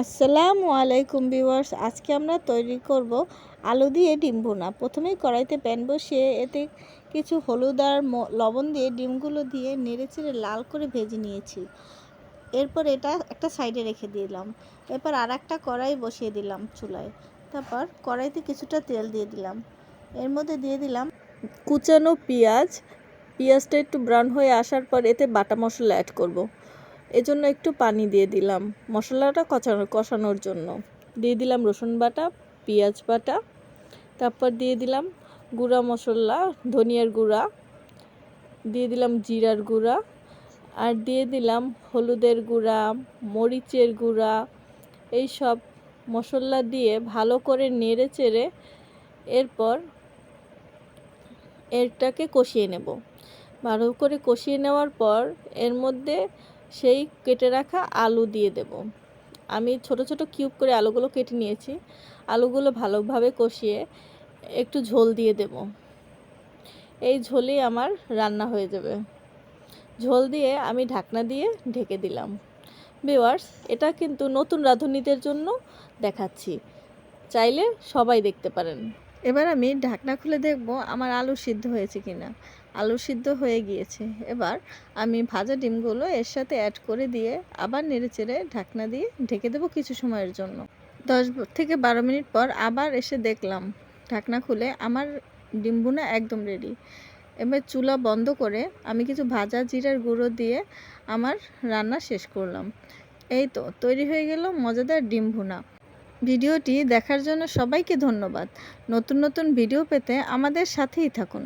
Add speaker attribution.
Speaker 1: আসসালামু আলাইকুম ভিউয়ার্স, আজকে আমরা তৈরি করব আলু দিয়ে ডিম ভুনা। প্রথমেই কড়াইতে প্যান বসিয়ে এতে কিছু হলুদ আর লবণ দিয়ে ডিমগুলো দিয়ে নেড়ে চেড়ে লাল করে ভেজে নিয়েছি। এরপর এটা একটা সাইডে রেখে দিলাম। এরপর আর একটা কড়াই বসিয়ে দিলাম চুলায়। তারপর কড়াইতে কিছুটা তেল দিয়ে দিলাম। এর মধ্যে দিয়ে দিলাম কুচানো পেঁয়াজ। পেঁয়াজটা একটু ব্রাউন হয়ে আসার পর এতে বাটা মশলা অ্যাড করব। এজন্য একটু পানি দিয়ে দিলাম। মশলাটা কষানো কষানোর জন্য। দিয়ে দিলাম রসুন বাটা, পেঁয়াজ বাটা, তারপর দিয়ে দিলাম গুঁড়া মশলা, ধনিয়ার গুঁড়া, দিয়ে দিলাম জিরার গুঁড়া, আর দিয়ে দিলাম হলুদের গুঁড়া, মরিচের গুঁড়া। এই সব মশলা দিয়ে ভালো করে নেড়ে চেড়ে এরপর এরটাকে কষিয়ে নেব। ভালো করে কষিয়ে নেওয়ার পর এর মধ্যে সেই কেটে রাখা আলু দিয়ে দেব। আমি ছোট ছোট কিউব করে আলুগুলো কেটে নিয়েছি। আলুগুলো ভালোভাবে কষিয়ে একটু ঝোল দিয়ে দেব। এই ঝোলেই আমার রান্না হয়ে যাবে। ঝোল দিয়ে আমি ঢাকনা দিয়ে ঢেকে দিলাম। ভিওয়ার্স এটা কিন্তু নতুন রাঁধুনিদের জন্য দেখাচ্ছি। চাইলে সবাই দেখতে পারেন। এবার আমি ঢাকনা খুলে দেখব আমার আলু সিদ্ধ হয়েছে কিনা। আলু সিদ্ধ হয়ে গিয়েছে। এবার আমি ভাজা ডিমগুলো এর সাথে অ্যাড করে দিয়ে আবার নেড়ে চেড়ে ঢাকনা দিয়ে ঢেকে দেবো কিছু সময়ের জন্য। দশ থেকে বারো মিনিট পর আবার এসে দেখলাম, ঢাকনা খুলে আমার ডিম ভুনা একদম রেডি এবার চুলা বন্ধ করে আমি কিছু ভাজা জিরার গুঁড়ো দিয়ে আমার রান্না শেষ করলাম। এই তো, তৈরি হয়ে গেল মজাদার ডিম ভুনা। ভিডিওটি দেখার জন্য সবাইকে ধন্যবাদ। নতুন নতুন ভিডিও পেতে আমাদের সাথেই থাকুন।